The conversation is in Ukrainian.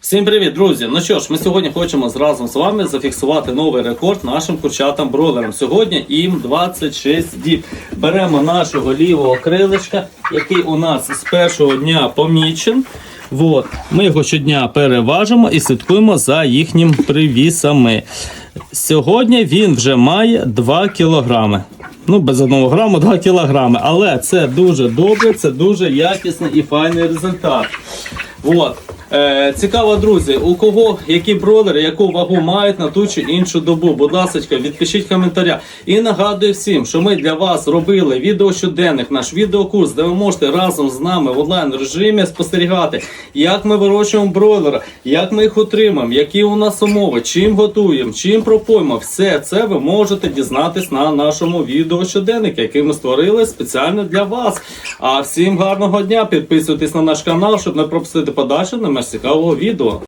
Всім привіт, друзі! Ну що ж, ми сьогодні хочемо разом з вами зафіксувати новий рекорд нашим курчатам бройлерам. Сьогодні їм 26 діб. Беремо нашого лівого крилечка, який у нас з першого дня помічен. Вот. Ми його щодня переважимо і слідкуємо за їхніми привісами. Сьогодні він вже має 2 кілограми. Ну, без 1 граму 2 кілограми. Але це дуже добре, це дуже якісний і файний результат. От. Е, цікаво, друзі, у кого які бройлери, яку вагу мають на ту чи іншу добу. Будь ласка, відпишіть коментаря. І нагадую всім, що ми для вас робили відео щоденник, наш відеокурс, де ви можете разом з нами в онлайн режимі спостерігати, як ми вирощуємо бройлера, як ми їх утримуємо, які у нас умови, чим готуємо, чим пропоємо. Все це ви можете дізнатись на нашому відео щоденнику, який ми створили спеціально для вас. А всім гарного дня! Підписуйтесь на наш канал, щоб не пропустити подальше на цікавого відео.